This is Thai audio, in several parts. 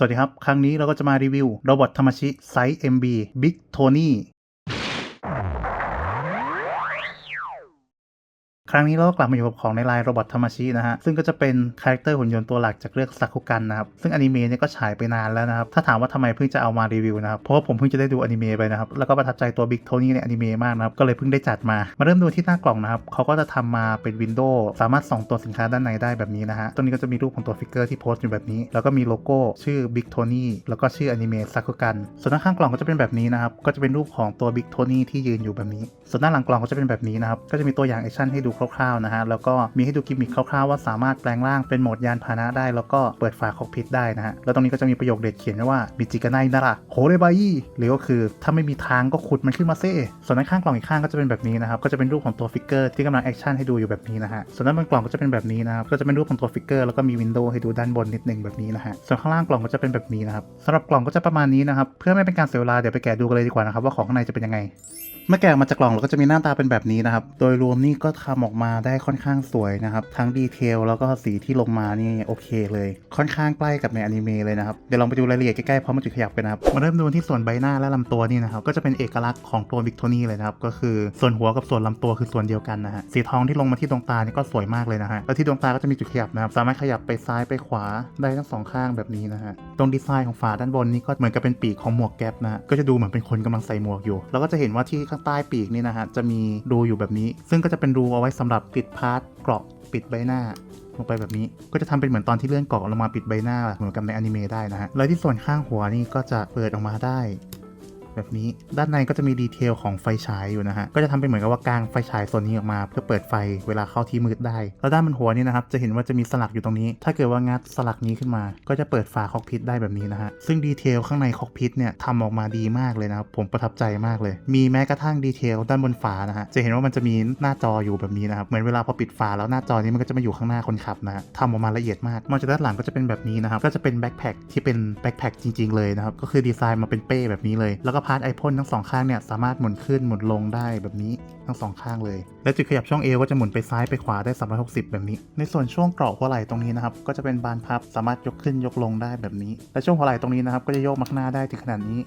สวัสดีครับ ครั้งนี้เราก็จะมารีวิวโรบอทธรรมชิไซส์ MB Big Tony ครั้งนี้เราก็กลับมาอยู่กับของในลน์โรบอทธรรมชินะฮะ ซึ่งก็จะเป็นคาแรคเตอร์หุ่นยนต์ตัวหลักจากเรื่องซากุกันนะครับ ซึ่งอนิเมะเนี่ยก็ฉายไปนานแล้วนะครับ ถ้าถามว่าทำไมเพิ่งจะเอามารีวิวนะครับ เพราะว่าผมเพิ่งจะได้ดูอนิเมะไปนะครับ แล้วก็ประทับใจตัว Big Tony ในอนิเมะมากนะครับ ก็เลยเพิ่งได้จัดมา มาเริ่มดูที่หน้ากล่องนะครับเขาก็จะทำมาเป็นวินโดว์สามารถส่องตัวสินค้าด้านในได้แบบนี้นะฮะตรงนี้ก็จะมีรูปของตัวฟิกเกอร์ที่โพสต์อยู่แบบนี้ แล้วก็มีโลโก้ชื่อ Big Tony แล้วก็ชื่ออนิเมะซากุกัน ส่วนด้านข้างกล่องก็จะเป็นแบบนี้นะครับก็จะเป็นรูปของตัว Big Tony ที่ยืนอยู่แบบนี้ ส่วนด้านหลังกล่องก็จะเป็นแบบนี้นะครับก็จะมีตัวอย่างแอคชั่นให้ดูคร่าวๆนะฮะแล้วก็มีให้ดูกิมมิคคร่าวๆว่าสามารถแปลงร่างเป็นโหมดยานพาหนะได้ แล้วก็เปิดฝาคอกพิทได้นะฮะแล้วตรงนี้ก็จะมีประโยคเด็ดเขียนว่ามิจิกาไนนาระโฮเรบายีหรือก็คือถ้าไม่มีทางก็ขุดมันขึ้นมาเซ่ส่วนด้านข้างกล่องอีกข้างก็จะเป็นแบบนี้นะครับก็จะเป็นรูปของตัวฟิกเกอร์ที่กำลังแอคชั่นให้ดูอยู่แบบนี้นะฮะส่วนด้านบนกล่องก็จะเป็นแบบนี้นะครับก็จะเป็นรูปของตัวฟิกเกอร์แล้วก็มีวินโดว์ให้ดูด้านบนนิดนึงแบบนี้นะฮะส่วนข้างล่างกล่องก็จะเป็นแบบนี้นะครับสำหรับกล่องก็จะประมาณนี้นะครับเพื่อไม่เป็นการเสียเวลาเดี๋ยวไปแกะดูกันเลยดีกว่านะครับว่าของข้างในจะเป็นยังไงเมื่อแกะมาจากกล่องเราก็จะมีหน้าตาเป็นแบบนี้นะครับโดยรวมนี่ก็ทำออกมาได้ค่อนข้างสวยนะครับ ทั้งดีเทลแล้วก็สีที่ลงมานี่โอเคเลย ค่อนข้างใกล้กับในอนิเมะเลยนะครับ เดี๋ยวลองไปดูรายละเอียดใกล้ๆพร้อมจุดขยับกันนะครับ มาเริ่มดูที่ส่วนใบหน้าและลำตัวนี่นะครับ ก็จะเป็นเอกลักษณ์ของตัววิกโทนี่เลยนะครับ ก็คือส่วนหัวกับส่วนลำตัวคือส่วนเดียวกันนะฮะ สีทองที่ลงมาที่ดวงตานี่ก็สวยมากเลยนะฮะ แล้วที่ดวงตาก็จะมีจุดขยับนะครับ สามารถขยับไปซ้ายไปขวาได้ทั้งสองข้างแบบนี้นะฮะ ตรงดีไซน์ของฝาด้านบนนี่ก็เหมือนกับเป็นปีกของหมวกแก๊ปนะฮะ ก็จะดูเหมือนเป็นคนกำลังใส่หมวกอยู่ แล้วก็จะเห็นว่าที่ข้างใต้ปีกนี่นะฮะจะมีรูอยู่แบบนี้ ซึ่งก็จะเป็นรูเอาไว้สำหรับปิดพาร์ทเกราะปิดใบหน้าลงไปแบบนี้ก็จะทำเป็นเหมือนตอนที่เลื่อนเกาะลงมาปิดใบหน้าเหมือนกับในอนิเมะได้นะฮะแล้วที่ส่วนข้างหัวนี่ก็จะเปิดออกมาได้ แบบนี้ ด้านในก็จะมีดีเทลของไฟฉายอยู่นะฮะ ก็จะทำเป็นเหมือนกับว่ากางไฟฉายส่วนนี้ออกมาเพื่อเปิดไฟเวลาเข้าที่มืดได้ แล้วด้านบนหัวนี่นะครับ จะเห็นว่าจะมีสลักอยู่ตรงนี้ ถ้าเกิดว่างัดสลักนี้ขึ้นมา ก็จะเปิดฝาคอกพิทได้แบบนี้นะฮะ ซึ่งดีเทลข้างในคอกพิทเนี่ยทำออกมาดีมากเลยนะครับ ผมประทับใจมากเลย มีแม้กระทั่งดีเทลด้านบนฝานะฮะ จะเห็นว่ามันจะมีหน้าจออยู่แบบนี้นะครับ เหมือนเวลาพอปิดฝาแล้วหน้าจอนี้มันก็จะมาอยู่ข้างหน้าคนขับนะฮะทำออกมาละเอียดมาก มองจากด้านหลังก็จะเป็นแบบนี้นะครับ ก็จะเป็นแบ็คแพคที่เป็นแบ็คแพคจริง ๆเลยนะครับ ก็คือดีไซน์มาเป็นเป้แบบนี้เลย แล้วก็พาร์ทไอพ่นทั้งสองข้างเนี่ยสามารถหมุนขึ้นหมุนลงได้แบบนี้ทั้งสองข้างเลย และจุดขยับช่องเอวก็จะหมุนไปซ้ายไปขวาได้ 360 แบบนี้ ในส่วนช่วงเกราะหัวไหล่ตรงนี้นะครับก็จะเป็นบานพับสามารถยกขึ้นยกลงได้แบบนี้ และช่วงหัวไหล่ตรงนี้นะครับก็จะโยกมาข้างหน้าได้ถึงขนาดนี้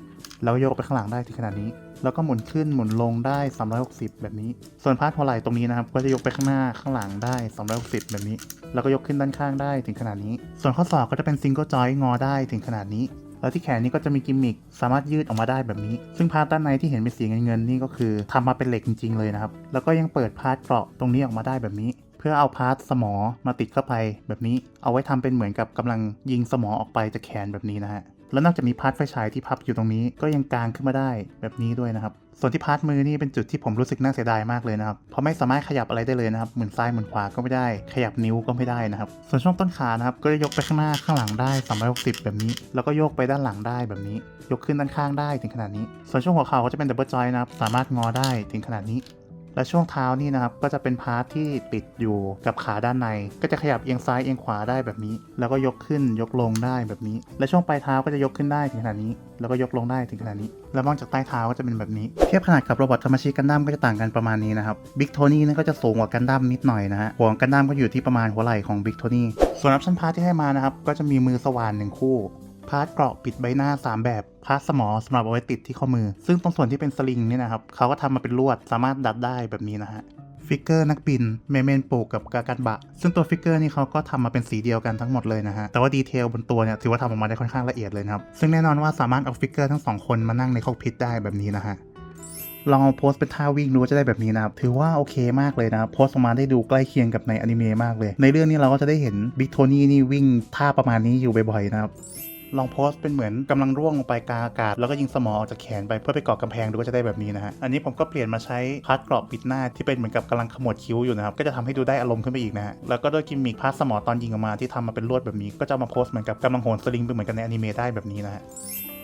แล้วโยกไปข้างหลังได้ถึงขนาดนี้ แล้วก็หมุนขึ้นหมุนลงได้ 360 แบบนี้ ส่วนพาร์ทหัวไหล่ตรงนี้นะครับก็จะยกไปข้างหน้าข้างหลังได้ 360 แบบนี้ แล้วก็ยกขึ้นด้านข้างได้ถึงขนาดนี้ ส่วนข้อศอกก็จะเป็นซิงเกิลจอยงอได้ถึงขนาดนี้ แล้วที่แขนนี่ก็จะมีกิมมิคสามารถยืดออกมาได้แบบนี้ ซึ่งพาร์ทด้านในที่เห็นเป็นสีเงินๆนี่ก็คือทำมาเป็นเหล็กจริงๆเลยนะครับ แล้วก็ยังเปิดพาร์ทเกราะตรงนี้ออกมาได้แบบนี้ เพื่อเอาพาร์ทสมอมาติดเข้าไปแบบนี้ เอาไว้ทำเป็นเหมือนกับกำลังยิงสมอออกไปจากแขนแบบนี้นะฮะแล้วนอกจากมีพาร์ทไฟฉายที่พับอยู่ตรงนี้ก็ยังกางขึ้นมาได้แบบนี้ด้วยนะครับ ส่วนที่พาร์ทมือนี่เป็นจุดที่ผมรู้สึกน่าเสียดายมากเลยนะครับ เพราะไม่สามารถขยับอะไรได้เลยนะครับ หมุนซ้ายหมุนขวาก็ไม่ได้ ขยับนิ้วก็ไม่ได้นะครับ ส่วนช่วงต้นขานะครับ ก็จะยกไปข้างหน้าข้างหลังได้ 360 แบบนี้ แล้วก็โยกไปด้านหลังได้แบบนี้ ยกขึ้นด้านข้างได้ถึงขนาดนี้ ส่วนช่วงหัวเข่าก็จะเป็นดับเบิลจอยนะครับ สามารถงอได้ถึงขนาดนี้ และช่วงเท้านี่นะครับก็จะเป็นพาร์ทที่ติดอยู่กับขาด้านใน ก็จะขยับเอียงซ้ายเอียงขวาได้แบบนี้ แล้วก็ยกขึ้นยกลงได้แบบนี้ และช่วงปลายเท้าก็จะยกขึ้นได้ถึงขนาดนี้ แล้วก็ยกลงได้ถึงขนาดนี้ แล้วมองจากใต้เท้าก็จะเป็นแบบนี้ เทียบขนาดกับโรบอทธรรมชิกันดั้มก็จะต่างกันประมาณนี้นะครับบิ๊กโทนี่นี่ก็จะสูงกว่ากันดั้มนิดหน่อยนะฮะหัวกันดั้มก็อยู่ที่ประมาณหัวไหล่ของบิ๊กโทนี่ส่วนออปชั่นพาร์ทที่ให้มานะครับก็จะมีมือสว่านหนึ่งคู่ พาร์ทเกราะปิดใบหน้า 3 แบบพาร์ทสมอสำหรับเอาไว้ติดที่ข้อมือ ซึ่งตรงส่วนที่เป็นสลิงเนี่ยนะครับเขาก็ทำมาเป็นลวดสามารถดัดได้แบบนี้นะฮะฟิกเกอร์นักบินเมเมนปลูกกับกากันบะ ซึ่งตัวฟิกเกอร์นี่เขาก็ทำมาเป็นสีเดียวกันทั้งหมดเลยนะฮะ แต่ว่าดีเทลบนตัวเนี่ยถือว่าทำออกมาได้ค่อนข้างละเอียดเลยครับ ซึ่งแน่นอนว่าสามารถเอาฟิกเกอร์ทั้งสองคนมานั่งในคอกพิทได้แบบนี้นะฮะลองเอาโพสเป็นท่าวิ่งดูจะได้แบบนี้นะครับ ถือว่าโอเคมากเลยนะครับโพสออกมาได้ดูใกล้เคียงกับในอนิเมะมากเลย ในเรื่องนี้เราก็จะได้เห็นบิ๊กโทนี่นี่วิ่งท่าประมาณนี้อยู่บ่อยๆนะครับ ลองโพสเป็นเหมือนกำลังร่วงลงไปกลางอากาศ แล้วก็ยิงสมอออกจากแขนไปเพื่อไปเกาะกำแพงดูก็จะได้แบบนี้นะฮะอันนี้ผมก็เปลี่ยนมาใช้พาร์ทกรอบปิดหน้าที่เป็นเหมือนกับกำลังขมวดคิ้วอยู่นะครับก็จะทำให้ดูได้อารมณ์ขึ้นไปอีกนะฮะแล้วก็ด้วยกิมมิคพาร์ทสมอตอนยิงออกมาที่ทำมาเป็นลวดแบบนี้ ก็จะมาโพสเหมือนกับกำลังโหนสลิงไปเหมือนกันในอนิเมะได้แบบนี้นะฮะ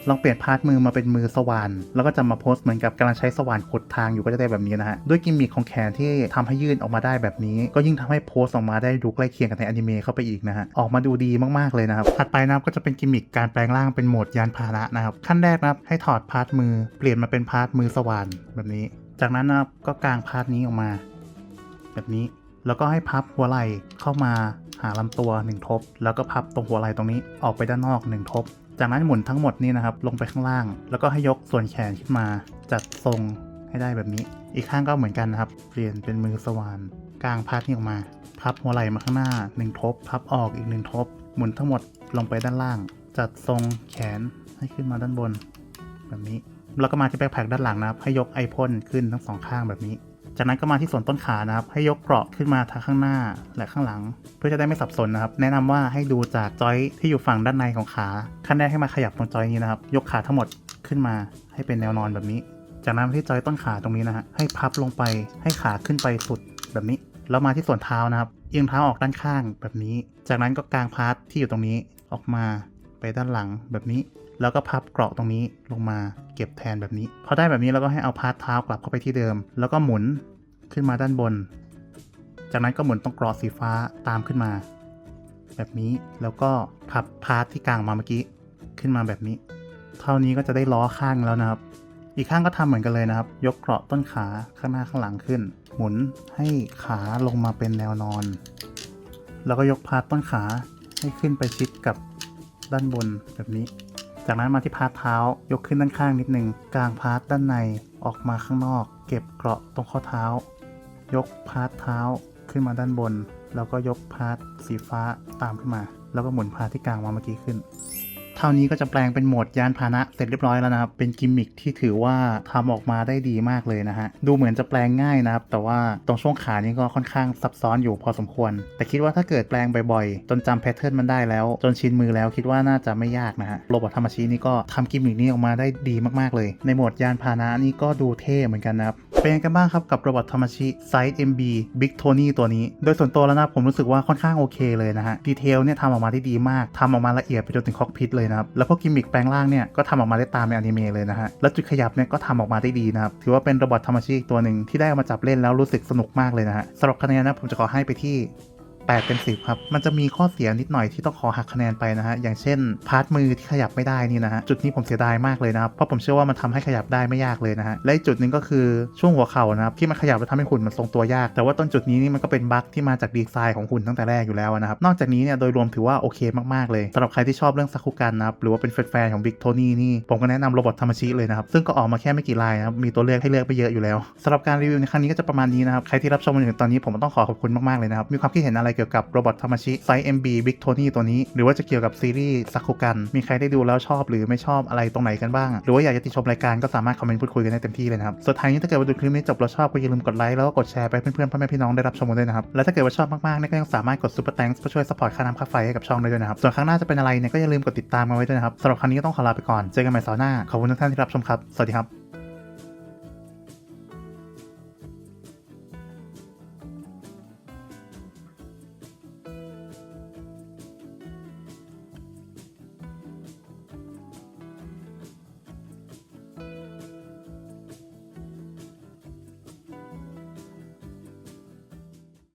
ลองเปลี่ยนพาร์ทมือมาเป็นมือสว่านแล้วก็จะมาโพสเหมือนกับกำลังใช้สว่านขุดทางอยู่ก็จะได้แบบนี้นะฮะด้วยกิมมิคของแขนที่ทำให้ยื่นออกมาได้แบบนี้ ก็ยิ่งทำให้โพสออกมาได้ดูใกล้เคียงกับในอนิเมะเข้าไปอีกนะฮะออกมาดูดีมากๆเลยนะครับถัดไปนะครับก็จะเป็นกิมมิคการแปลงร่างเป็นโหมดยานพาหนะนะครับขั้นแรกนะครับให้ถอดพาร์ทมือเปลี่ยนมาเป็นพาร์ทมือสว่านแบบนี้ จากนั้นนะครับก็กางพาร์ทนี้ออกมา แบบนี้แล้วก็ให้พับหัวไหล่เข้ามาหาลำตัว 1 ทบ แล้วก็พับตรงหัวไหล่ตรงนี้ออกไปด้านนอก 1 ทบ จากนั้นหมุนทั้งหมดนี่นะครับ ลงไปข้างล่าง แล้วก็ให้ยกส่วนแขนขึ้นมา จัดทรงให้ได้แบบนี้ อีกข้างก็เหมือนกันนะครับ เปลี่ยนเป็นมือสว่านกลางพาดนี่ออกมา พับหัวไหล่มาข้างหน้า1ทบ พับออกอีก1ทบ หมุนทั้งหมดลงไปด้านล่าง จัดทรงแขนให้ขึ้นมาด้านบน แบบนี้ แล้วก็มาที่แบ็คแพคด้านหลังนะครับ ให้ยกไอพ่นขึ้นทั้งสองข้างแบบนี้ จากนั้นก็มาที่ส่วนต้นขานะครับ ให้ยกเกราะขึ้นมาทางข้างหน้าและข้างหลัง เพื่อจะได้ไม่สับสนนะครับ แนะนำว่าให้ดูจากจอยที่อยู่ฝั่งด้านในของขาขั้นแรกให้มาขยับตรงจอยนี้นะครับ ยกขาทั้งหมดขึ้นมาให้เป็นแนวนอนแบบนี้ จากนั้นมาที่จอยต้นขาตรงนี้นะฮะให้พับลงไปให้ขาขึ้นไปสุดแบบนี้แล้วมาที่ส่วนเท้านะครับเอียงเท้าออกด้านข้างแบบนี้ จากนั้นก็กางพาร์ทที่อยู่ตรงนี้ออกมาไปด้านหลังแบบนี้ แล้วก็พับเกราะตรงนี้ลงมาเก็บแทนแบบนี้ พอได้แบบนี้เราก็ให้เอาพาร์ทเท้ากลับเข้าไปที่เดิม แล้วก็หมุนขึ้นมาด้านบน จากนั้นก็หมุนตรงเกราะสีฟ้าตามขึ้นมา แบบนี้แล้วก็พับพาร์ทที่กลางมาเมื่อกี้ขึ้นมาแบบนี้ เท่านี้ก็จะได้ล้อข้างแล้วนะครับ อีกข้างก็ทำเหมือนกันเลยนะครับ ยกเกราะต้นขาข้างหน้าข้างหลังขึ้น หมุนให้ขาลงมาเป็นแนวนอน แล้วก็ยกพาร์ทต้นขาให้ขึ้นไปชิดกับด้านบนแบบนี้ จากนั้นมาที่พาร์ทเท้ายกขึ้นด้านข้างนิดนึงกลางพาร์ทด้านในออกมาข้างนอก เก็บเกราะตรงข้อเท้า ยกพาร์ทเท้าขึ้นมาด้านบน แล้วก็ยกพาร์ทสีฟ้าตามขึ้นมา แล้วก็หมุนพาร์ทที่กลางมาเมื่อกี้ขึ้น เท่านี้ก็จะแปลงเป็นโหมดยานพาหนะเสร็จเรียบร้อยแล้วนะครับ เป็นกิมมิคที่ถือว่าทำออกมาได้ดีมากเลยนะฮะ ดูเหมือนจะแปลงง่ายนะครับ แต่ว่าตรงช่วงขานี่ก็ค่อนข้างซับซ้อนอยู่พอสมควร แต่คิดว่าถ้าเกิดแปลงบ่อยๆ จนจำแพทเทิร์นมันได้แล้ว จนชินมือแล้วคิดว่าน่าจะไม่ยากนะฮะ โรบอทธรรมชีนี่ก็ทำกิมมิคนี้ออกมาได้ดีมากๆเลย ในโหมดยานพาหนะนี่ก็ดูเท่เหมือนกันนะครับ เป็นยังกันบ้างครับกับโรบอทธรรมชีไซส์ MB Big Tony ตัวนี้ โดยส่วนตัวแล้วนะผมรู้สึกว่าค่อนข้างโอเคเลยนะฮะ ดีเทลเนี่ยทำออกมาได้ดีมากทำออกมาละเอียดไปจนถึงคอกพิทเลยนะครับแล้วพวกกิมมิคแปลงร่างเนี่ยก็ทำออกมาได้ตามในอนิเมะเลยนะฮะแล้วจุดขยับเนี่ยก็ทำออกมาได้ดีนะครับถือว่าเป็นโรบอทธรรมชีอีกตัวหนึ่งที่ได้เอามาจับเล่นแล้วรู้สึกสนุกมากเลยนะฮะสำหรับคะแนนนะผมจะขอให้ไปที่ 8 เป็น 10 ครับ มันจะมีข้อเสียนิดหน่อยที่ต้องขอหักคะแนนไปนะฮะ อย่างเช่น พาร์ทมือที่ขยับไม่ได้นี่นะฮะ จุดนี้ผมเสียดายมากเลยนะครับ เพราะผมเชื่อว่ามันทำให้ขยับได้ไม่ยากเลยนะฮะ และจุดหนึ่งก็คือช่วงหัวเข่านะครับที่มันขยับแล้วทำให้หุ่นมันทรงตัวยาก แต่ว่าต้นจุดนี้นี่มันก็เป็นบั๊กที่มาจากดีไซน์ของหุ่นตั้งแต่แรกอยู่แล้วนะครับ นอกจากนี้เนี่ยโดยรวมถือว่าโอเคมากๆเลยสำหรับใครที่ชอบเรื่องซากุกันนะครับหรือว่าเป็นแฟนๆของบิ๊กโทนี่นี่ผมก็แนะนำโรบอทธรรมชิเลยนะครับซึ่งก็ออกมาแค่ไม่กี่ลายนะครับมีตัวเลือกให้เลือกไปเยอะอยู่แล้วสำหรับการรีวิวในครั้งนี้ก็จะประมาณนี้นะครับใครที่รับชมมาถึงตอนนี้ผมต้องขอขอบคุณมากๆเลยนะครับมีความคิดเห็นอะไรเกี่ยวกับโรบอทธรรมชิไซส์ MB Big Tony ตัวนี้ หรือว่าจะเกี่ยวกับซีรีส์ซากุกัน มีใครได้ดูแล้วชอบหรือไม่ชอบอะไรตรงไหนกันบ้าง หรือว่าอยากจะติชมรายการก็สามารถคอมเมนต์พูดคุยกันได้เต็มที่เลยนะครับ สุดท้ายนี้ถ้าเกิดว่าดูคลิปนี้จบแล้วชอบก็อย่าลืมกดไลค์แล้วก็กดแชร์ไปเพื่อนๆพ่อแม่พี่น้องได้รับชมกันด้วยนะครับ และถ้าเกิดว่าชอบมากๆเนี่ยก็ยังสามารถกดซุปเปอร์แตงค์เพื่อช่วยสปอร์ตค่าน้ำค่าไฟให้กับช่องได้ด้วยนะครับส่วนครั้งหน้าจะเป็นอะไรเนี่ยก็อย่าลืมกดติดตามกันไว้ด้วยนะครับสำหรับครั้งนี้ก็ต้องขอลาไปก่อนเจอกันใหม่เสาร์หน้าขอบคุณทุกท่านที่รับชมครับสวัสดีครับ